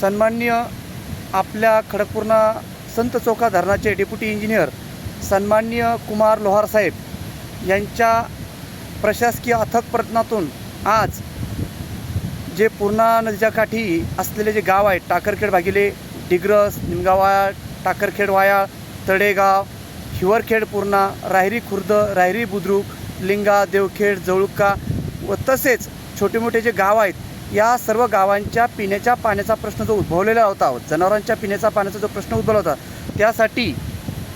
सन्माननीय आपल्या खडकपूर्णा संत चौका धरणाचे डेप्युटी इंजिनियर सन्माननीय कुमार लोहार साहेब यांच्या प्रशासकीय अथक प्रयत्नातून आज जे पूर्णा नदीच्या काठी असलेले जे गाव आहे टाकरखेड भागिले डिग्रस निमगावाया टाकरखेड वाया तडेगाव हिवरखेड पूर्णा राहिरी खुर्द राहिरी बुद्रुक लिंगा देवखेड जवळुका व तसेच छोटे मोठे जे गाव आहेत या सर्व गावांच्या पिण्याच्या पाण्याचा प्रश्न जो उद्भवलेला होता जनावरांच्या पिण्याचा पाण्याचा जो प्रश्न उद्भवला होता त्यासाठी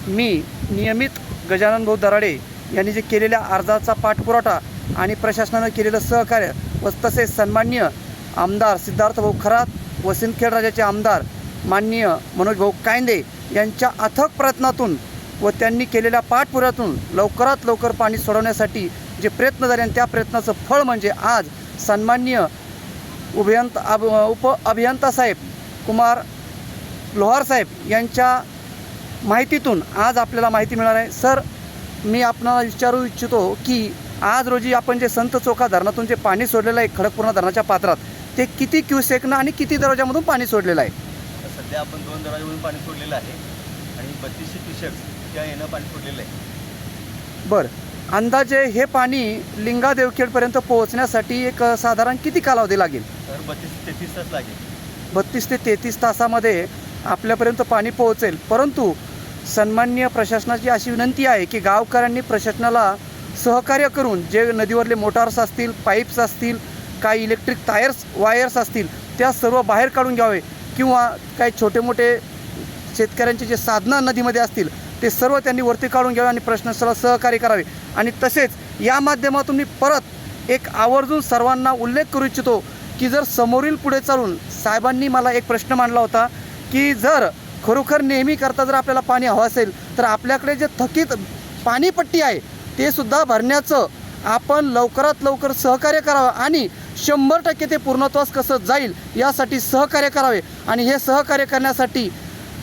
मी नियमित गजानन भाऊ दराडे यांनी जे केलेल्या अर्जाचा पाठपुरावा आणि प्रशासनानं केलेलं सहकार्य व तसेच सन्माननीय आमदार सिद्धार्थ भाऊ खरात व सिंदखेड राजाचे आमदार माननीय मनोज भाऊ कायंदे यांच्या अथक प्रयत्नातून व त्यांनी केलेल्या पाठपुऱ्यातून लवकरात लवकर पाणी सोडवण्यासाठी जे प्रयत्न झाले आणि त्या प्रयत्नाचं फळ म्हणजे आज सन्माननीय उभयंत अब उप अभियंता साहेब कुमार लोहार साहेब यांच्या माहितीतून आज आपल्याला माहिती मिळणार आहे. सर मी आपणाला विचारू इच्छितो की आज रोजी आपण जे संत चोखा धरणातून जे पाणी सोडलेलं आहे खडकपूर्णा धरणाच्या पात्रात ते किती क्युसेकनं आणि किती दरवाजामधून पाणी सोडलेलं आहे? सध्या आपण दोन दरवाजामधून पाणी सोडलेलं आहे आणि बत्तीसशे क्युसेक्स त्या येणं पाणी सोडलेलं आहे. बरं. अंदाजे हे पाणी लिंगा देवखेडपर्यंत पोहोचण्यासाठी एक साधारण किती कालावधी लागेल? बत्तीस ते तेहतीस तास लागेल. बत्तीस ते तेहतीस तासामध्ये आपल्यापर्यंत पाणी पोहोचेल. परंतु सन्माननीय प्रशासनाची अशी विनंती आहे की गावकऱ्यांनी प्रशासनाला सहकार्य करून जे नदीवरले मोटार्स असतील पाईप्स असतील काही इलेक्ट्रिक टायर्स वायर्स असतील त्या सर्व बाहेर काढून घ्यावे किंवा काही छोटे मोठे शेतकऱ्यांचे जे साधनं नदीमध्ये असतील ते सर्व त्यांनी वरती काढून घ्यावे आणि प्रशासनाला सहकार्य करावे. आणि तसेच या माध्यमातून मी परत एक आवर्जून सर्वांना उल्लेख करू इच्छितो की जर समोरील पुढे चालून साहेबांनी मला एक प्रश्न मांडला होता की जर खरोखर नेहमी करता जर आपल्याला पाणी हवं असेल तर आपल्याकडे जे थकीत पाणीपट्टी आहे ते सुद्धा भरण्याचं आपण लवकरात लवकर सहकार्य करावं आणि शंभर टक्के ते पूर्णत्वास कसं जाईल यासाठी सहकार्य करावे. आणि हे सहकार्य करण्यासाठी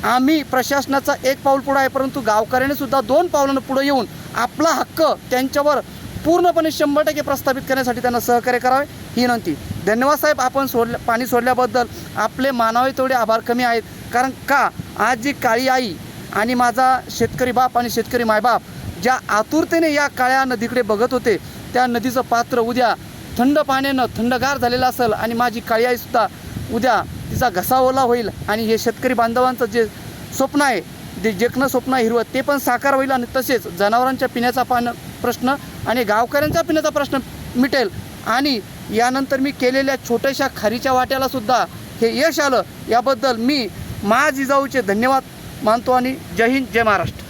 आम्ही प्रशासनाचा एक पाऊल पुढं आहे परंतु गावकऱ्याने सुद्धा दोन पावलांना पुढे येऊन आपला हक्क त्यांच्यावर पूर्णपणे शंभर टक्के प्रस्थापित करण्यासाठी त्यांना सहकार्य करावे. ही विनंती. धन्यवाद साहेब आपण सोडल्या पाणी सोडल्याबद्दल. आपले मानावे तेवढे आभार कमी आहेत. कारण का? आज जी काळी आई आणि माझा शेतकरी बाप आणि शेतकरी मायबाप ज्या आतुरतेने या काळ्या नदीकडे बघत होते त्या नदीचं पात्र उद्या थंड पाण्यानं थंडगार झालेलं असेल आणि माझी काळी आईसुद्धा उद्या तिचा घसा ओला होईल आणि हे शेतकरी बांधवांचं जे स्वप्न आहे जे जेकणं स्वप्न आहे हिरवं ते पण साकार होईल आणि तसेच जनावरांच्या पिण्याचा पान प्रश्न आणि गावकऱ्यांचा पिण्याचा प्रश्न मिटेल आणि यानंतर मी केलेल्या छोट्याशा खारीच्या वाट्याला सुद्धा हे यश आलं. याबद्दल मी मा जिजाऊचे धन्यवाद मानतो आणि जय हिंद जय महाराष्ट्र.